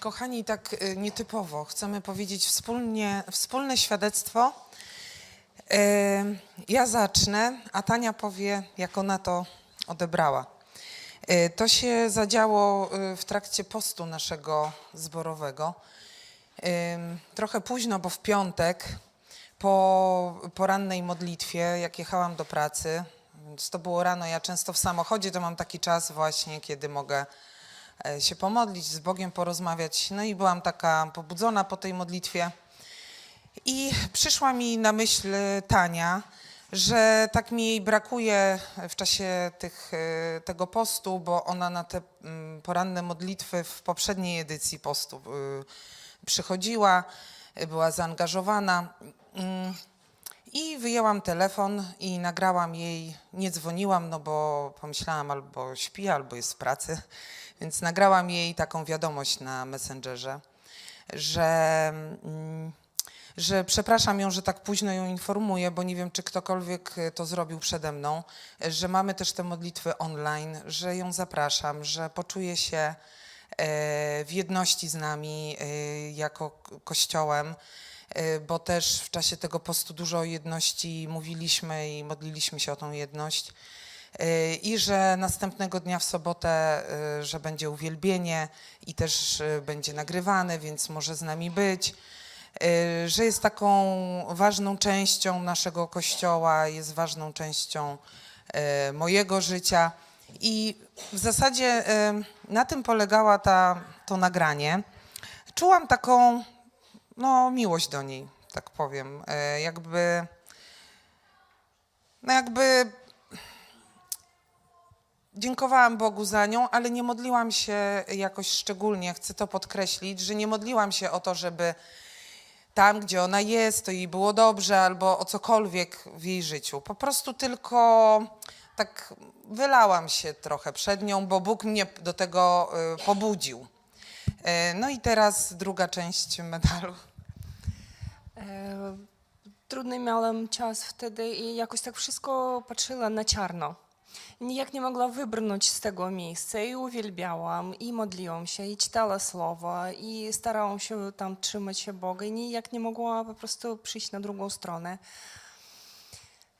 kochani, tak y, nietypowo chcemy powiedzieć wspólnie, wspólne świadectwo. Y, Ja zacznę, a Tania powie, jak ona to odebrała. Y, To się zadziało w trakcie postu naszego zborowego. Trochę późno, bo w piątek po porannej modlitwie, jak jechałam do pracy, więc to było rano, ja często w samochodzie to mam taki czas właśnie, kiedy mogę się pomodlić, z Bogiem porozmawiać. No i byłam taka pobudzona po tej modlitwie. I przyszła mi na myśl Tania, że tak mi jej brakuje w czasie tych, e, tego postu, bo ona na te mm, poranne modlitwy w poprzedniej edycji postu y, przychodziła, była zaangażowana. I wyjęłam telefon i nagrałam jej, nie dzwoniłam, no bo pomyślałam albo śpi, albo jest w pracy, więc nagrałam jej taką wiadomość na Messengerze, że, mm, że przepraszam ją, że tak późno ją informuję, bo nie wiem, czy ktokolwiek to zrobił przede mną, że mamy też te modlitwy online, że ją zapraszam, że poczuje się e, w jedności z nami e, jako Kościołem, bo też w czasie tego postu dużo o jedności mówiliśmy i modliliśmy się o tą jedność. E, I że następnego dnia w sobotę, e, że będzie uwielbienie i też e, będzie nagrywane, więc może z nami być. E, Że jest taką ważną częścią naszego kościoła, jest ważną częścią e, mojego życia. I w zasadzie e, na tym polegała ta, to nagranie. Czułam taką no, miłość do niej, tak powiem. E, Jakby, no jakby dziękowałam Bogu za nią, ale nie modliłam się jakoś szczególnie, chcę to podkreślić, że nie modliłam się o to, żeby tam, gdzie ona jest, to jej było dobrze, albo o cokolwiek w jej życiu. Po prostu tylko tak wylałam się trochę przed nią, bo Bóg mnie do tego y, pobudził. Y, No i teraz druga część medalu. Е, Trudny miałem czas wtedy i jakoś tak wszystko patrzyła na czarno. Nijak nie mogła wybrnąć z tego miejsca i uwielbiałam, i modliłam się, i czytała słowa, i starałam się tam trzymać się Boga i nijak nie mogła po prostu przyjść na drugą stronę.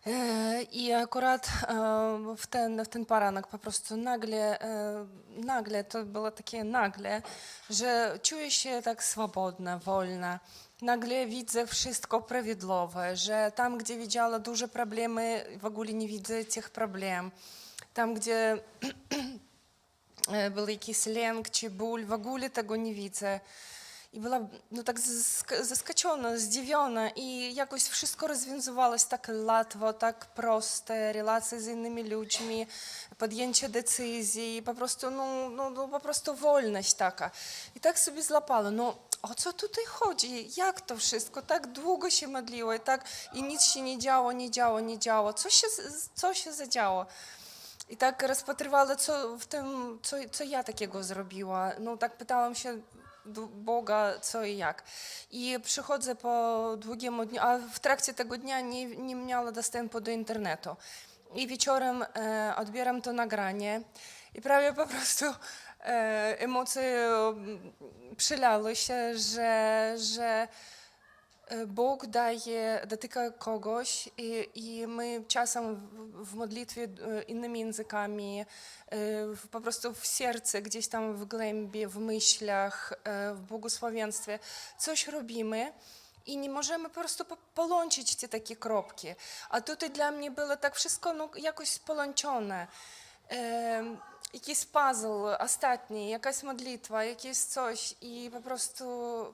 E, I akurat e, w ten, w ten poranek po prostu nagle, e, nagle, to było takie nagle, że czuję się tak swobodna, wolna. Nagle widzę wszystko prawidłowe, że tam, gdzie widziała duże problemy, w ogóle nie widzę tych problem. Tam, gdzie e, był jakiś lęk czy ból, w ogóle tego nie widzę. I była no, tak zask- zaskoczona, zdziwiona i jakoś wszystko rozwiązywało się tak łatwo, tak proste, relacje z innymi ludźmi, podjęcie decyzji, po prostu, no, no, no, po prostu wolność taka. I tak sobie złapała, no o co tutaj chodzi? Jak to wszystko? Tak długo się modliło i tak i nic się nie działo, nie działo, nie działo. Co się, co się zadziało? I tak rozpatrywała, co w tym, co, co ja takiego zrobiła. No tak pytałam się Boga, co i jak. I przychodzę po długim dniu, a w trakcie tego dnia nie, nie miała dostępu do internetu. I wieczorem e, odbieram to nagranie i prawie po prostu e, emocje mm, przylały się, że, że Bóg daje, dotyka kogoś i, i my czasem w, w modlitwie e, innymi językami, e, w- po prostu w sercu, gdzieś tam w głębi, w myślach, e, w błogosławieństwie coś robimy i nie możemy po prostu po- połączyć te takie kropki. A tutaj dla mnie było tak wszystko no, jakoś połączone. Jakiś puzzle ostatni, jakaś modlitwa, jakieś coś i po prostu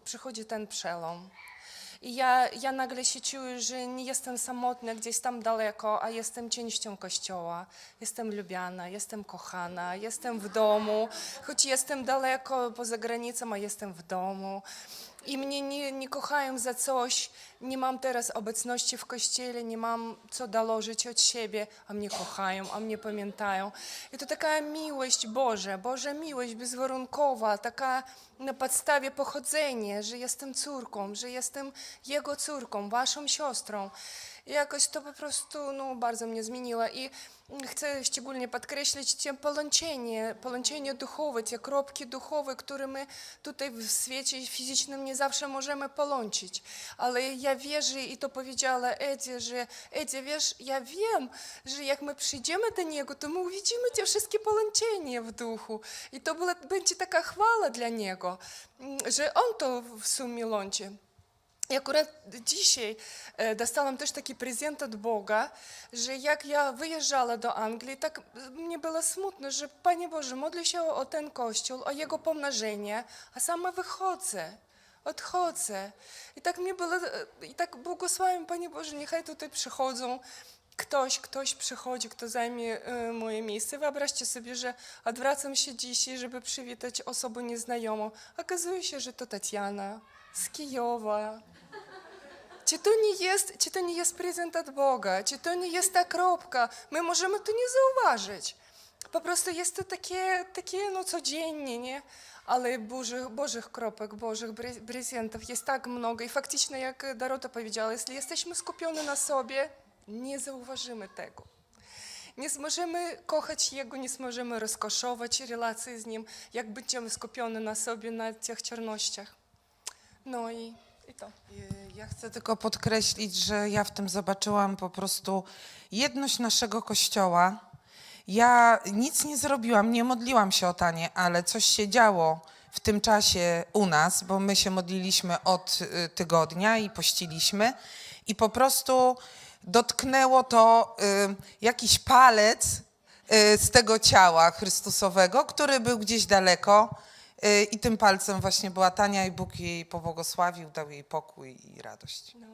przychodzi ten przelom. I ja, ja nagle się czuję, że nie jestem samotna gdzieś tam daleko, a jestem częścią kościoła. Jestem lubiana, jestem kochana, jestem w domu, choć jestem daleko poza granicą, a jestem w domu. I mnie nie, nie kochają za coś, nie mam teraz obecności w kościele, nie mam co dołożyć od siebie, a mnie kochają, a mnie pamiętają. I to taka miłość Boża, Boża miłość bezwarunkowa, taka na podstawie pochodzenia, że jestem córką, że jestem jego córką, waszą siostrą. Jakoś to po prostu no, bardzo mnie zmieniło. I chcę szczególnie podkreślić te połączenie, połączenie duchowe, te kropki duchowe, które my tutaj w świecie fizycznym nie zawsze możemy połączyć. Ale ja wierzę i to powiedziała Edzie, że Edzie, wiesz, ja wiem, że jak my przyjdziemy do Niego, to my uwidzimy te wszystkie połączenia w duchu. I to będzie taka chwała dla Niego, że On to w sumie łączy. I akurat dzisiaj e, dostałam też taki prezent od Boga, że jak ja wyjeżdżała do Anglii, tak mnie było smutno, że Panie Boże, modlę się o ten kościół, o jego pomnożenie, a sama wychodzę, odchodzę. I tak mnie było, e, i tak błogosławiam, Panie Boże, niechaj tutaj przychodzą ktoś, ktoś przychodzi, kto zajmie e, moje miejsce. Wyobraźcie sobie, że odwracam się dzisiaj, żeby przywitać osobę nieznajomą. Okazuje się, że to Tatiana z Kijowa. Czy to, nie jest, czy to nie jest prezent od Boga? Czy to nie jest ta kropka? My możemy to nie zauważyć. Po prostu jest to takie, takie no codziennie, nie? Ale Bożych, Bożych kropek, Bożych pre- prezentów jest tak mnogo. I faktycznie, jak Dorota powiedziała, jeśli jesteśmy skupione na sobie, nie zauważymy tego. Nie możemy kochać Jego, nie możemy rozkoszować relacji z Nim, jak będziemy skupione na sobie, na tych czarnościach. No i, i to. Ja chcę tylko podkreślić, że ja w tym zobaczyłam po prostu jedność naszego kościoła. Ja nic nie zrobiłam, nie modliłam się o Tanie, ale coś się działo w tym czasie u nas, bo my się modliliśmy od y, tygodnia i pościliśmy i po prostu dotknęło to y, jakiś palec y, z tego ciała Chrystusowego, który był gdzieś daleko. Y, I tym palcem właśnie była Tania i Bóg jej pobłogosławił, dał jej pokój i radość. No.